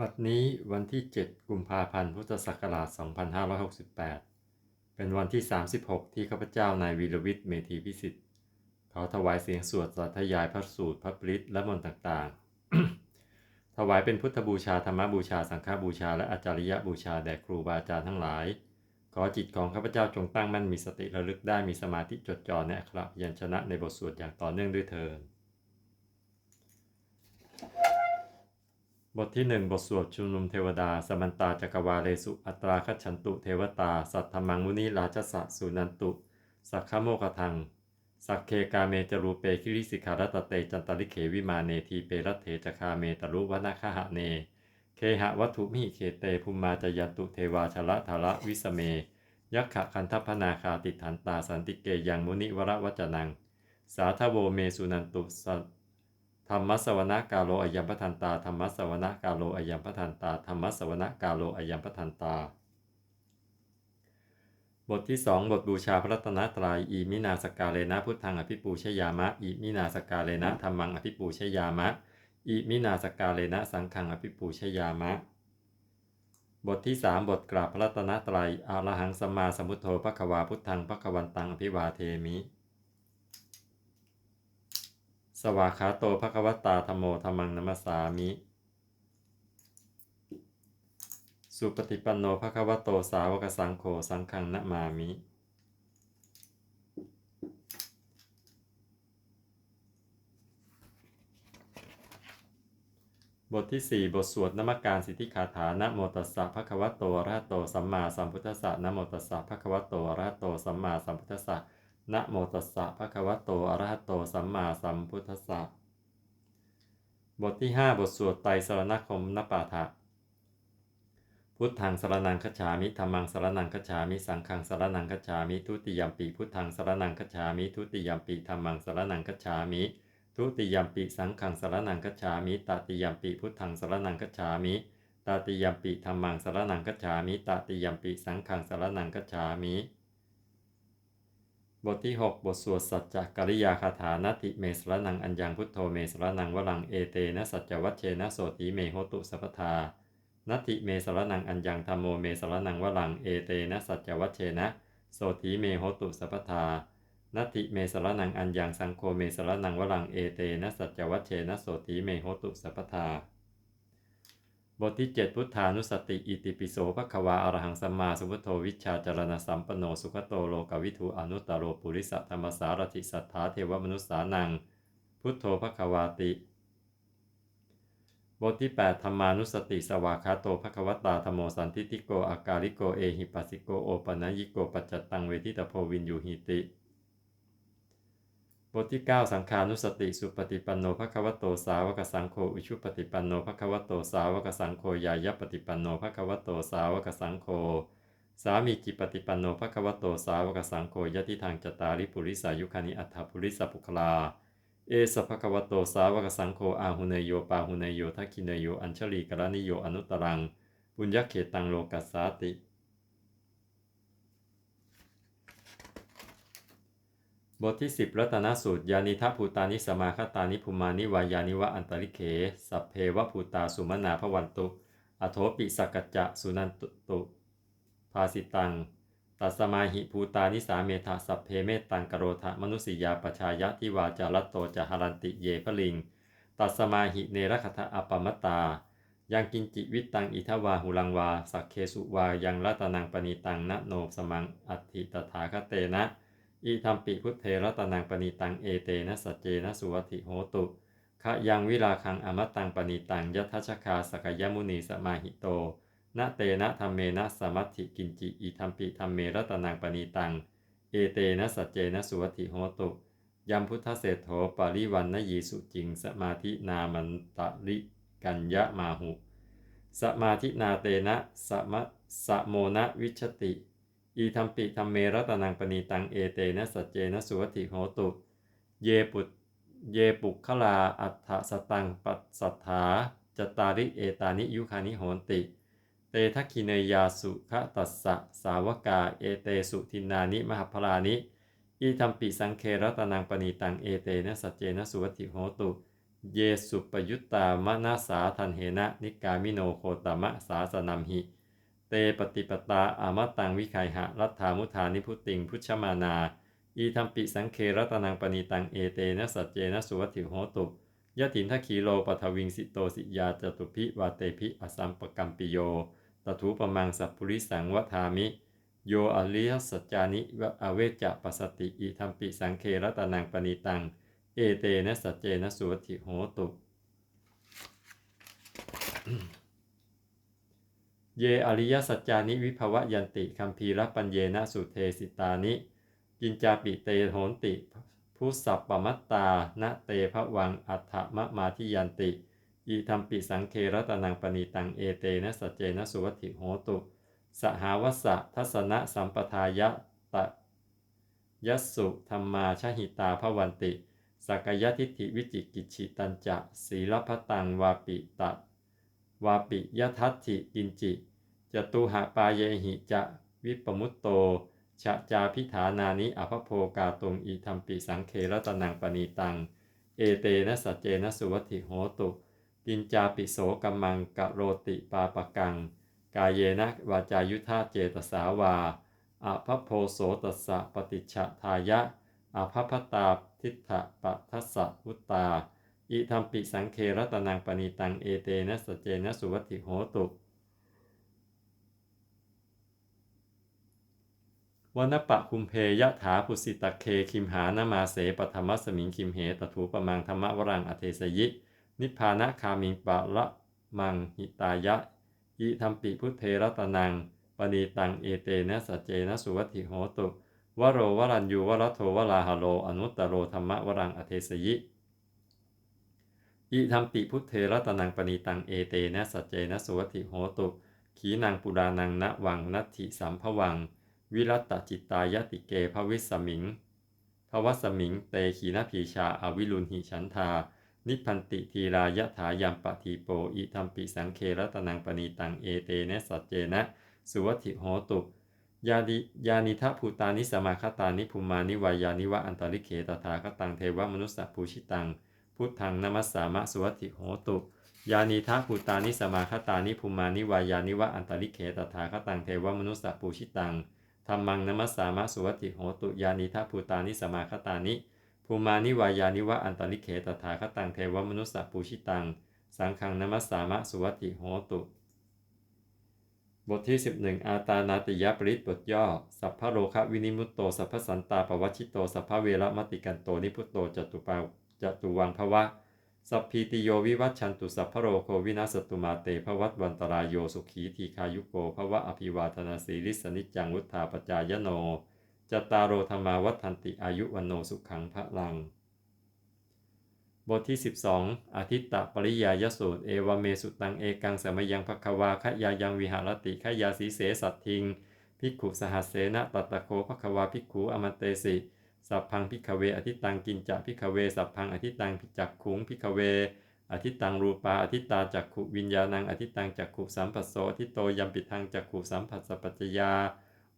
บัดนี้วันที่ 7 กุมภาพันธ์ พุทธศักราช 2568 เป็นวันที่ 36 ที่ข้าพเจ้านายวีรวิทย์เมธีพิสิทธิ์ขอถวายเสียงสวดสัทยายพระสูตรพระปริตและมนต์ต่างๆ ถวายเป็นพุทธบูชาธรรมบูชาสังฆบูชา และอาจาริยบูชาแด่ครูบาอาจารย์ทั้งหลาย ขอจิตของข้าพเจ้าจงตั้งมั่นมีสติระลึกได้มีสมาธิจดจ่อในอักขระยัญชนะในบทสวดอย่างต่อเนื่องด้วยเทิน บทที่1บทสวดชุมนุมเทวดา สมันตาจักวาเลสุ อัตราคัจฉันตุเทวตา สัทธมังมุนีราชสะสุนันตุ สักขโมกทัง สักเคกาเมจรูเปคิริสิการัตเตจันตริเขวิมาเนทีเปรัตเถจคาเมตรุวนาคหะเน เคหะวัตถุมิเคเตภูมาจยันตุเทวาชละทาระวิสเม ยักขะคันทพนาคาติฐานตาสันติเกยังมุนิวรวัจนัง สาทโวเมสุนันตุสั ธรรมสวนกาโลอายัมปทันตาธรรมสวนกาโลอายัมปทันตาธรรมสวนกาโลอายัมปทันตา บทที่สองบทบูชาพระรัตนตรัยอีมินาสกาเลนะพุทธังอภิปูชยามะอีมินาสกาเลนะธรรมังอภิปูชยามะอีมินาสกาเลนะสังฆังอภิปูชยามะ บทที่สามบทกราบพระรัตนตรัยอารหังสัมมาสัมพุทโธพระควาพุทธังพระควันตังอภิวาเทมิ สวากขาโตภควตาธรรมโมธรรมังนัมสสามิ สุปฏิปันโนภควโตสาวกสังโฆสังฆังนะมามิบทที่ 4 บทสวดนมกการสิทธิคาถานะโมตัสสะภะคะวะโตอะระหะโตสัมมาสัมพุทธัสสะนะโมตัสสะภะคะวะโตอะระหะโตสัมมาสัมพุทธัสสะ นะโมตัสสะภะคะวะโต อะระหะโต สัมมาสัมพุทธัสสะ บทที่ 5 บทสวดไตรสรณคมนปาฐะพุทธังสรนังคฉามิธรรมังสรนังคฉามิ สังฆังสรนังคฉามิ ทุติยมปีพุทธังสรนังคฉามิ ทุติยมปีธรรมังสรนังคฉามิ ทุติยมปีสังฆังสรนังคฉามิ ตติยมปีพุทธังสรนังคฉามิ ตติยมปีธรรมังสรนังคฉามิ ตติยมปีสังฆังสรนังคฉามิ บทที่ 6 บทสวดสัจจกริยาคาถานติเมสรนังอัญญังพุทโธเมสรนังวลังเอเตนะสัจวัชเชนะโสติเมโหตุสัพพทานัติเมสรนังอัญญังธรรมโมเมสรนังวลังเอเตนะสัจวัชเชนะโสติเมโหตุสัพพทานัติเมสรนังอัญญังสังโฆเมสรนังวลังเอเตนะสัจวัชเชนะโสติเมโหตุสัพพทา บทที่ 7 พุทธานุสติ อิติปิโสภควาอรหังสัมมาสัมพุทโธวิชาจารณสัมปโนสุขโตโลกวิทูอนุตตโรปุริสธรรมสารถิสัทธาเทวมนุษสานัง พุทโธภควาติ บทที่ 8 ธรรมานุสติ สวากขาโตภควตาธรรมโมสันทิติโกอาการิโกเอหิปัสสิโกโอปนัยิโกปัจจตังเวทิตโพวินยูหิติ บทที่ 9 สังขานุสติสุปฏิปันโนภควโตสาวกสังโฆอุชุปฏิปันโนภควโตสาวกสังโฆยายปฏิปันโนภควโตสาวกสังโฆสามีจิปฏิปันโนภควโตสาวกสังโฆยะทิทางจตาริปุริสายุคานิอัฏฐปุริสปุคลา เอสภควโตสาวกสังโฆอาหุเนโยปาหุเนโยทักขิเนโยอัญชลีกรณิโยอนุตรัง ปุญญเขตังโลกัสสาติ บทที่ 10รัตนสูตร ยานิทัภูตานิสมาคตานิภูมานิวายานิวะอันตริเขสัพเพวภูตาสุมนาพวันตุ อโถปิสกกัจจะสุนันตุตุภาสิตัง ตัสมาหิภูตานิสาเมธาสัพเพเมตตังกโรธะมนุสิยาปชายะทิวาจารัตโตจหารันติเยพลิง ตัสมาหิเนรคทะอปมตา ยังกินจิวิตตังอิทวาหุลังวา สักเคสุวายังรัตนังปณีตังนะโนสมังอัตถิตถาคเตนะ อีธรรมปิพุทเทรตนังปณีตังเอเตนะสัจเจนะสุวัติโหตุขะยังวิราคังอมตังปณีตังยัทชคาสกยมุนีสมาหิโตนะเตนะธรรมเมนะสมัติกินจิอีธรรมปิธรรมเมรตนังปณีตัง เอเตนะสัจเจนะสุวัติโหตุยัมพุทธเศรษโธปาริวันนยีสุจิง สมาธินามันตะริกัญญะมาหุ สมาธินาเตนะสมะสะโมนะวิชติ อีธรรมปิธรรมเมรัตนังปณีตังเอเตนะสัจเจนะสุวัติโหตุ เยปุตเยปุคลาอัฏฐสตังปัสสัทธาจตาริเอตานิยุคานิโหนติ เตทักขิเนยาสุขตัสสะสาวกาเอเตสุทินานิมหพลานิอีธรรมปิสังเครัตนังปณีตังเอเตนะสัจเจนะสุวัติโหตุ เยสุปยุตตามนาสาทันเหนะนิกามิโนโคตมะสาสนัมหิ ตปฏิปตาอามตังวิไคหะรัฐามุธานิพุติง พุชมานา อีทัมปิสังเครัตนังปณีตังเอเตนะสัจเจนะสุวัติโหตุยะถินทคีโลปทวิงสิโตสิยาจตุพิวาเตพิอสัมปกัมปิโยตถุปมังสัพพุริสังวทามิ โยอริยสัจจานิวะอเวจจะปัสติอีทัมปิสังเครัตนังปณีตัง เอเตนะสัจเจนะสุวัติโหตุ เยอริยสัจจานิวิภวยันติคัมภีรปัญเยนะสุเทสิตานิ กินจาปิเตโหนติผู้สัพปมัตตาณเตภวังอัฏฐมะมาทิยันติ อีธรรมปิสังเครตนังปณีตังเอเตนะสัจเจนะสุวัติโหตุ สหาวสะทัสนะสัมปทายะตะยัสุธรรมาชหิตาภวันติ สักยทิฏฐิวิจิกิจฉิตันจะศีลพตังวาปิตะ วาปิยทัตถิกินจิ จตุหะปาเยหิจะวิปมุตโตชะจาพิฐานานิอภโภกาตุงอีธรรมปิสังเครตนังปณีตัง เอเตนะสัจเจนะสุวัติโหตุกินจาปิโสกัมมังกะโรติปาปะกัง กายเยนะวาจายุทธาเจตสาวาอภพโพโสตสะปฏิชะทายะอภพตาทิฏฐปทัสสะวุตตา อิธรรมปิสังเครตนังปณีตังเอเตนะสเจนะสุวัติโหตุวนปะคุมเพยะถาภุสิตะเคคิมหานามาเสปธรรมสมิงคิมเหตถูปมังธรรมวรังอเทสยิ นิพพานะคามิงปะละมังหิตายะอิธรรมปิพุทเทรตนังปณีตังเอเตนะสเจนะสุวัติโหตุวโรวรัญยูวรโทวราหโลอนุตตโรธรรมวรังอเทสยิ อิธรรมปิพุทเทรตนังปณีตังเอเตนะสัจเจนะสุวัติโหตุขีนังปุรานังณวังนัตถิสัมภวัง วิรัตจิตตายติเกภวิสมิงภวสมิง เตขีนพีชาอวิรุณหิฉันทา นิพันติทีรายถายัมปะทีโปอิธรรมปิสังเครตนังปณีตังเอเตนะสัจเจนะสุวัติโหตุยาดิยานิทะภูตานิสมาคตานิภูมานิวายานิวะอันตริเขตถาคตังเทวมนุสสะภูชิตัง พุทธังนมัสสามะสุวัติโหตุ ยานิทะภูตานิสมาคตานิภูมานิวายานิวะอันตริเขตถาคตังเทวมนุสสะปูชิตังธรรมังนมัสสามะสุวัติโหตุ ยานิทะภูตานิสมาคตานิภูมานิวายานิวะอันตริเขตถาคตังเทวมนุสสะปูชิตัง สังฆังนมัสสามะสุวัติโหตุบทที่ 11 อาตานาติยปริตบทย่อ สัพพะโลคะวินิมุตโต สัพพสันตาปวัชิโต สัพพเวรมติกันโต นิพุตโตจตุปา จตุวังภวะ สัพพีติโยวิวัชชันตุสัพพโรโควินาสตุมาเตภวัตวันตรายโยสุขีทีคายุโกภวะอภิวาทนาสีลิสนิจังวุธาปจายโนจตารโรธรรมาวัฏันติอายุวันโนสุขังพระลัง บทที่ 12 อาทิตตปริยายสูตร เอวเมสุตังเอกังสมยังภควาขยายังวิหารติขยาสีเสสัตทิง ภิกขุสหัสเสนะตัตตะโคภควาภิกขุอมันเตสิ สัพพังพิกเวอธิตังกินจะพิกเวสัพพังอธิตังพิจักขุงพิกเว อธิตังรูปาอธิตาจักขุวิญญาณังอธิตังจักขุสัมผัสโสอธิโตยัมปิทังจักขุสัมผัสสปัจจยา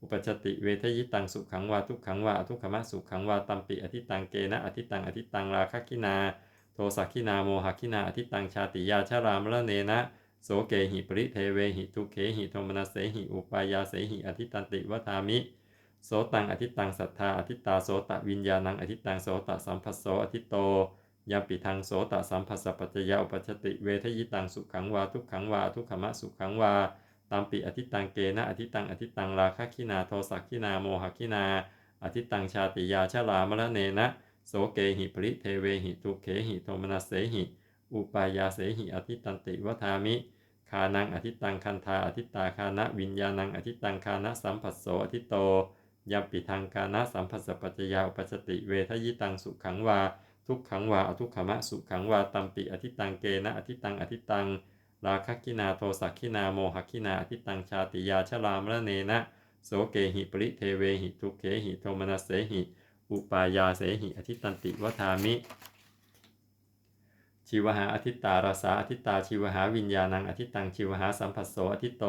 อุปชติเวทยิตังสุขังวาทุกขังวาทุกขมะสุขังวาตัมปิอธิตังเกนะอธิตังอธิตังราคะกินา โทสักขินาโมหคินาอธิตังชาติยาชารามละเนนะโสเกหิปริเทเวหิทุเขหิโทมนัสเสหิอุปายาเสหิอธิตันติวทามิ โสตังอธิตังศรัทธาอธิตาโสตวิญญาณังอธิตังโสตสัมผัสโสอธิโตยัมปิทังโสตสัมผัสสปัจจยาอุปชติเวทยิตังสุขังวาทุกขังวาทุกขมะสุขังวาตามปิอธิตังเกนะอธิตังอธิตังราคะคินาโทสักขินาโมหคินา อธิตังชาติยาชารามละเนนะโสเกหิปริเทเวหิทุเขหิโทมนัสเสหิ อุปายาเสหิอธิตันติวทามิคานังอธิตังคันธาอธิตาคานะวิญญาณังอธิตังคานะสัมผัสโสอธิโต ยัมปิทังคานะสัมผัสปัจจยาอุปชติเวทยิตังสุขังวา ทุกขังวาอทุกขมะสุขังวาตัมปิอธิตังเกนะอธิตังอธิตัง ราคกินาโทสักขินาโมหคินาอธิตังชาติยาชรามระเนนะโสเกหิปริเทเวหิทุเขหิโทมนัสเสหิ อุปายาเสหิอธิตันติวทามิ ชีวหาอธิตาราสาอธิตาชีวหาวิญญาณังอธิตังชีวหาสัมผัสโสอธิโต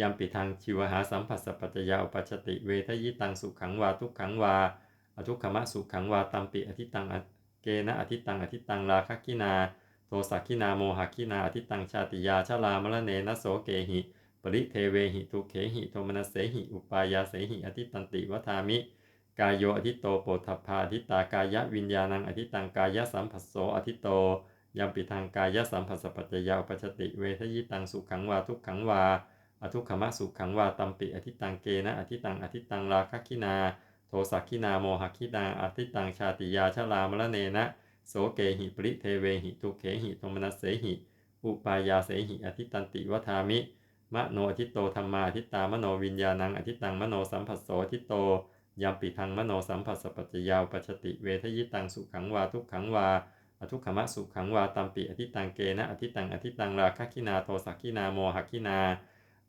ยัมปิทังชีวหาสัมผัสสปัจจยาอุปชติเวทยิตังสุขังวาทุกขังวาอทุกขมะสุขังวาตัมปิอธิตังเกนะอธิตังอธิตังราคะกินา โทสักขินาโมหกินาอธิตังชาติยาชลามรเนนะโสเกหิ ปริเทเวหิทุเขหิโทมนัสเสหิอุปายาเสหิอธิตันติวัฏามิ กายโยอธิโตโปทัพพาอธิตากายะวิญญาณังอธิตังกายะสัมผัสโสอธิโตยัมปิทางกายะสัมผัสสปัจจยาอุปชติเวทยิตังสุขังวาทุกขังวา อทุกขมะสุขังวาตัมปิอธิตังเกนะอธิตังอธิตังราคะคินา โทสักขินาโมหคินาอธิตังชาติยาชลามรเนนะโสเกหิปริเทเวหิทุเขหิโทมนัสเสหิ อุปายาเสหิอธิตันติวัฏามิ มโนอธิโตธรรมาอธิตามโนวิญญาณังอธิตังมโนสัมผัสโสอธิโตยัมปิทังมโนสัมผัสสปัจจยาอุปชติเวทยิตังสุขังวาทุกขังวาอทุกขมะสุขังวาตัมปิอธิตังเกนะอธิตังอธิตังราคะคินาโทสักขินาโมหคินา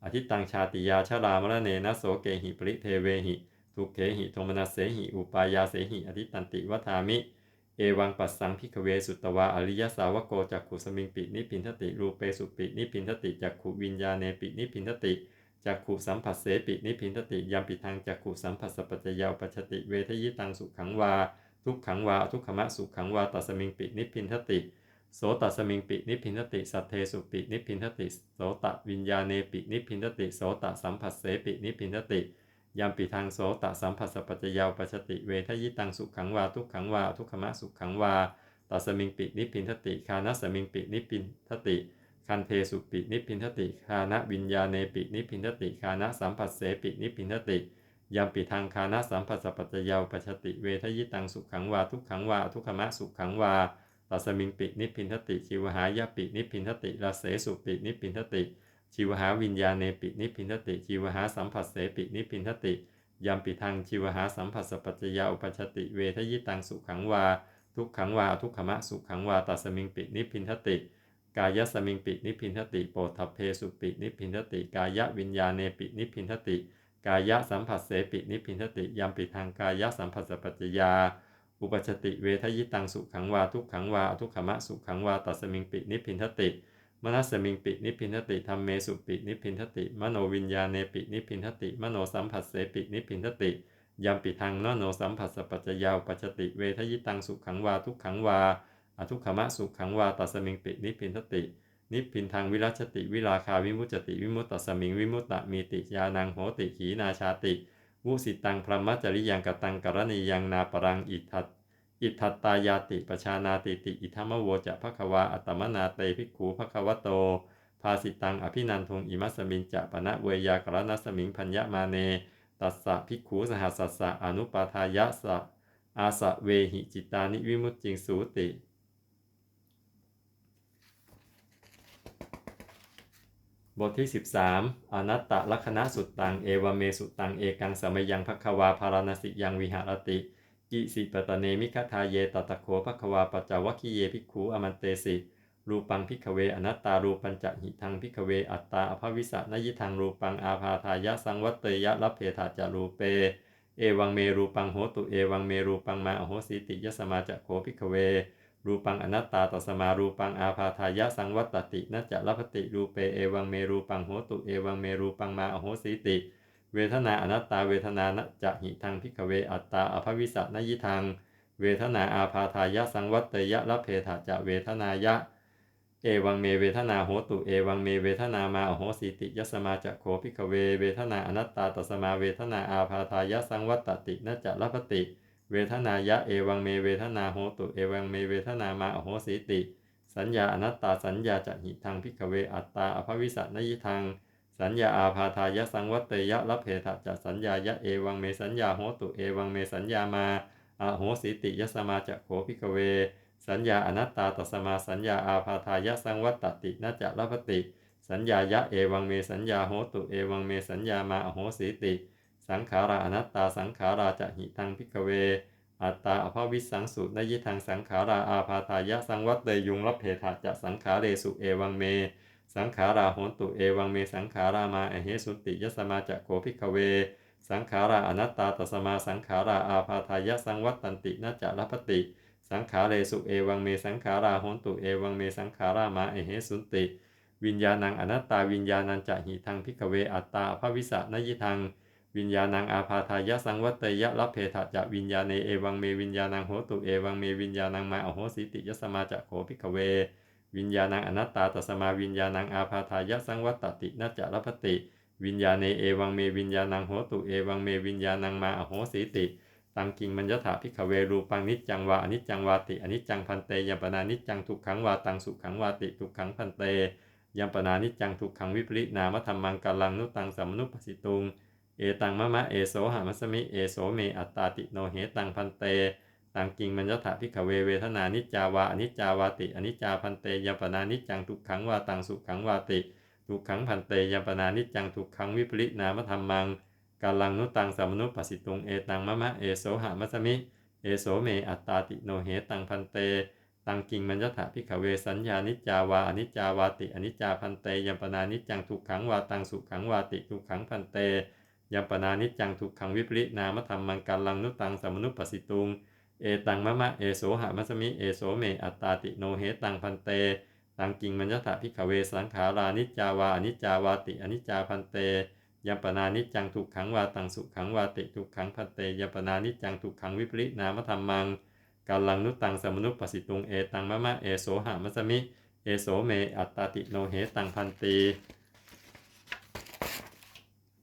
อธิตังชาติยาชรามรเนนะโสเกหิปริเทเวหิทุเขหิโทมนัสเสหิอุปายาเสหิอธิตันติวัฏามิ เอวังปัสสังพิกเวสุตวาอริยสาวโกจักขุสมิงปินิพินทติรูเปสุปินิพินทติจักขุวิญญาเนปินิพินทติจักขุสัมผัสเสปินิพินทติยัมปิทางจักขุสัมผัสสปัจจยาปัจจติเวทยิตังสุขังวา ทุกขังวาทุกขมะสุขังวาตัสมิงปินิพินทติ โสตัสมิงปินิพินทติสัทเทสุปินิพินทติโสตวิญญาเนปินิพินทติโสตสัมผัสเสปินิพินทติยัมปิทางโสตสัมผัสสปัจจยาปัจติเวทยิตังสุขังวาทุกขังวาทุกขมะสุขังวาตัสมิงปินิพินทติคานัสมิงปินิพินทติคันเทสุปินิพินทติคานะวิญญาเนปินิพินทติคานะสัมผัสเสปินิพินทติยัมปิทางคานะสัมผัสสปัจจยาปัจจติเวทยิตังสุขังวาทุกขังวาทุกขมะสุขังวา ตัสมิงปินิพินทติชีวหายาปินิพินทติลาเสสุปินิพินทติชีวหาวิญญาเนปินิพินทติชีวหาสัมผัสเสปินิพินทติยัมปิทังชีวหาสัมผัสสปัจจยาอุปชติเวทยิตังสุขังวา ทุกขังวาทุกขมะสุขังวาตัสมิงปินิพินทติ กายสมิงปินิพินทติโปทัพเพสุปินิพินทติ กายวิญญาเนปินิพินทติ กายสัมผัสเสปินิพินทติยัมปิทางกายสัมผัสสปัจจยา อุปชติเวทยิตังสุขังวาทุกขังวาทุกขมะสุขังวาตัสมิงปินิพินทติ มนัสมิงปินิพินทติธรรมเมสุปินิพินทติ มโนวิญญาเนปินิพินทติ มโนสัมผัสเสปินิพินทติยัมปิทางนโนสัมผัสสปัจจยาอุปัจจติเวทยิตังสุขังวาทุกขังวาอทุกขมะสุขังวาตัสมิงปินิพินทติ นิพินทางวิรัชติวิราคาวิมุจติวิมุตตสมิงวิมุตตมีติยานังโหติขีนาชาติ วุสิตังพรหมจริยังกตังกรณียังนาปรังอิทัตอิทัตตายาติปชานาติติอิทัมโวจะภควาอัตมนาเตภิกขูภควโต ภาสิตังอภินันทงอิมัสมินจะปณะเวยากรณสมิงพัญญมาเน ตัสสะภิกขูสหัสสะอนุปาทายะสะอาสะเวหิจิตานิวิมุตจิงสูติ บทที่ 13 อนัตตลักณะสุดตัง เอวเมสุตัง เอกังสมยังภควาพารณสิยังวิหารติ อิสิปตเนมิคทาเยตตะโคภควาปจจวัคคีเยภิกขุอมันเตสิ รูปังพิกเว อนัตตารูปัญจะหิทังพิกเว อัตตาอภวิสะนยิทังรูปังอาภาทายะสังวัตเตยะรับเพถาจารูเป เอวังเมรูปังโหตุ เอวังเมรูปังมาอโหสิติยสมาจะโคพิกเว รูปังอนัตตาตัสมารูปังอาภาทายะสังวัตตินัจจะลัพติรูเปเอวังเมรูปังโหตุเอวังเมรูปังมาอโหสิติ เวทนาอนัตตาเวทนานจะหิทังพิกเวอัตตาอภวิสะนยิทัง เวทนาอาภาทายะสังวัตยะละเพถาจะเวทนายะ เอวังเมเวทนาโหตุเอวังเมเวทนามาอโหสิติยสมาจะโคพิกเว เวทนาอนัตตาตัสมาเวทนาอาภาทายะสังวัตตินัจจะลพติ เวทนายะเอวังเมเวทนาโหตุเอวังเมเวทนามาอโหสิติ สัญญาอนัตตาสัญญาจะหิทังพิกเวอัตตาอภวิสะนยิทังสัญญาอาภาทายะสังวัตเตยะละเพถะจะสัญญายะเอวังเมสัญญาโหตุเอวังเมสัญญามาอโหสิติยสมาจะโขพิกเว สัญญาอนัตตาตัสมาสัญญาอาภาทายะสังวัตตตินัจจะละพติ สัญญายะเอวังเมสัญญาโหตุเอวังเมสัญญามาอโหสิติ สังขาราอนัตตาสังขาราจะหิทังพิกเว อัตตาอภวิสังสุนยิทังสังขาราอาภาทายะสังวัตเตยุงรับเพถะจะสังขาเรสุเอวังเม สังขาราโหนตุเอวังเมสังขารามาอเหสุติยสมาจะโกพิกเว สังขาราอนัตตาตสมาสังขาราอาภาทายะสังวัตตันตินจะรับติ สังขาเรสุเอวังเมสังขาราโหนตุเอวังเมสังขารามาอเหสุติวิญญาณังอนัตตาวิญญาณังจะหิทังพิกเวอัตตาอภวิสะนยิทัง วิญญาณังอาพาทายะสังวัตยะรับเพทะจะวิญญาเนเอวังเมวิญญาณังโหตุเอวังเมวิญญาณังมาอโหสิติยสมาจะโขภิกเว วิญญาณังอนัตตาตสมาวิญญาณังอาพาทายะสังวัตตินัจจะรับติ วิญญาเนเอวังเมวิญญาณังโหตุเอวังเมวิญญาณังมาอโหสิติตังกิงมัญญถาภิกเวรูปังนิจจังวาอนิจจังวาติอนิจจังพันเตยมปนานิจจังทุกขังวาตังสุขังวาติทุกขังพันเตยมปนานิจจังทุกขังวิปริณามธรรมังกัลลังนุตังสัมมนุปสิตุง เอตังมะมะเอโสหามัสมิเอโสเมอัตตาติโนเหตังพันเตตังกิงมัญญถาภิกขเวเวทนานิจาวาอนิจจาวาติอนิจจาพันเตยปนานิจังทุกขังวาตังสุขังวาติทุกขังพันเตยปนานิจังทุกขังวิปริณามธรรมังกัลลังนุตังสัมนุปสิตุงเอตังมะมะเอโสหามัสมิเอโสเมอัตตาติโนเหตังพันเตตังกิงมัญญถาภิกขเวสัญญานิจาวาอนิจจาวาติอนิจจาพันเตยปนานิจจังทุกขังวาตังสุขังวาติทุกขังพันเต ยัมปนานิจังทุกขังวิปริณามธรรมังกัลลังนุตังสมนุปสิตุง เอตังมะมะเอโสหามัสมิเอโสเมอัตตาติโนเหตังพันเต ตังกิงมัญญถาภิกขเวสังขารานิจาวาอนิจาวาติอนิจจาพันเตยัมปนานิจังทุกขังวาตังสุขังวาติทุกขังพันเตยัมปนานิจังทุกขังวิปริณามธรรมังกาลังนุตังสมนุปปสิตุงเอตังมะมะเอโสหามัสมิเอโสเมอัตตาติโนเหตังพันตี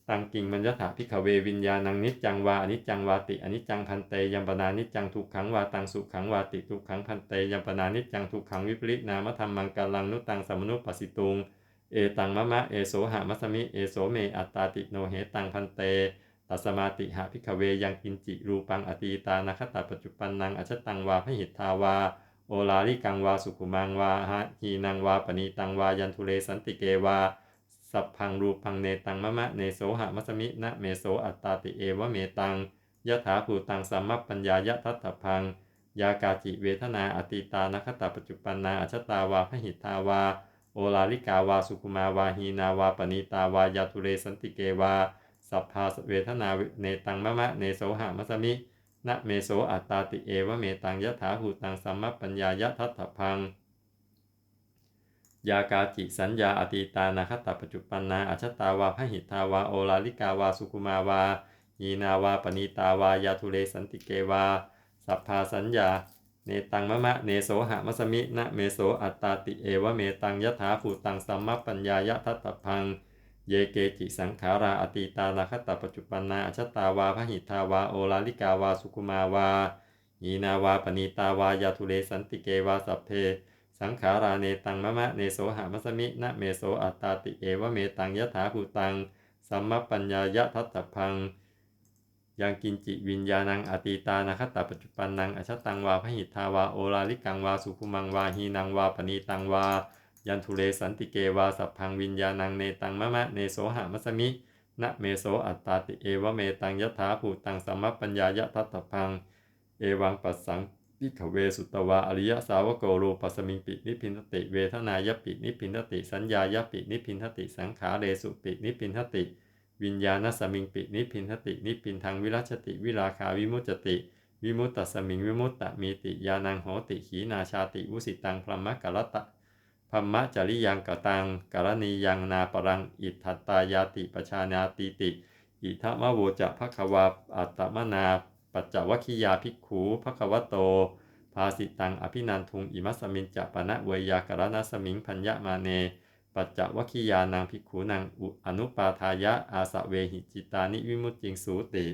ตังกิงมัญญถาพิขเววิญญาณังนิจจังวาอนิจจังวาติอนิจจังพันเตยัมปนานิจจังทุกขังวาตังสุขังวาติทุกขังพันเตยัมปนานิจจังทุกขังวิปริณามธรรมังกาลังนุตังสมนุปปสิตุงเอตังมะมะเอโสหามัสมิเอโสเมอัตตาติโนเหตังพันเตตัสมาติหาพิกเวยังกินจิรูปังอตีตานาคตาปัจจุปันนังอชตังวาพหิทธาวาโอลาลิกังวาสุขุมังวาหะหีนังวาปณีตังวายันทุเรสันติเกวา สัพพังรูปังเนตังมะมะเนโสหะมัสมินะเมโสอัตตาติเอวะเมตังยะถาภูตังสัมมัปปัญญายะทัตถพัง ยากาจิเวทนาอติตานาคตาปัจจุปันนาอชตาวาพหิทธาวา โอลาลิกาวาสุขุมาวาหีนาวาปณีตาวายาทุเรสันติเกวา สัพพาเวทนาเนตังมะมะเนโสหามัสมินะเมโสอัตตาติเอวะเมตังยะถาหูตังสัมมปัญญายะทัตถพัง ยากาจิสัญญาอตีตานาคตปัจจุปันนาอัชตาวาพหิทาวาโอลาลิกาวาสุกุมาวายีนาวาปณีตาวายาทุเรสันติเกวา สัพพาสัญญา เนตังมะมะเนโสหะมัสมินะเมโสอัตตาติเอวะเมตังยะถาภูตังสัมมปัญญายะทัตถพัง เยเกจิสังขาราอตีตานาคตปัจจุปันนาอชตาวาพหิทาวาโอลาลิกาวาสุกุมาวายีนาวาปณีตาวายาทุเรสันติเกวาสัพเพ สังขาราเนตังมะมะเนโสหามัสมินะเมโสอัตตาติเอวะเมตังยะถาภูตัง สัมมปัญญายะทัตถพัง ยังกินจิวิญญาณังอตีตานาคตาปัจจุปันนังอชตังวาพหิทาวาโอลาลิกังวาสุขุมังวาหีนังวาปณีตังวา ยันทุเรสันติเกวาสัพพังวิญญาณังเนตังมะมะเนโสหามัสมินะเมโสอัตตาติเอวะเมตังยะถาภูตังสัมมปัญญายะทัตถพัง เอวังปัสสัง พิขเวสุตวาอริยสาวโกรูปัสมิงปินิพินทติ เวทนายปินิพินทติ สัญญายปินิพินทติ สังขาเรสุปินิพินทติ วิญญาณสมิงปินิพินทติ นิพินทางวิรัชติ วิราคาวิมุจติ วิมุตตสมิงวิมุตตมีติยานังโหติขีนาชาติวุสิตังพรหมกรตะพรหมจริยังกตังกรณียังนาปรัง อิทัตตายาติปชานาติติ อิทัมะโวจะภควาอัตตมนา ปัจจวัคคียาภิกขูภควโต ภาสิตังอภินันทุงอิมัสมินจะปนะเวยากรณสมิงพัญญมาเน ปัจจวัคคียานางภิกขูนางอุอนุปาทายะอาสะเวหิจิตานิวิมุตติงสูติ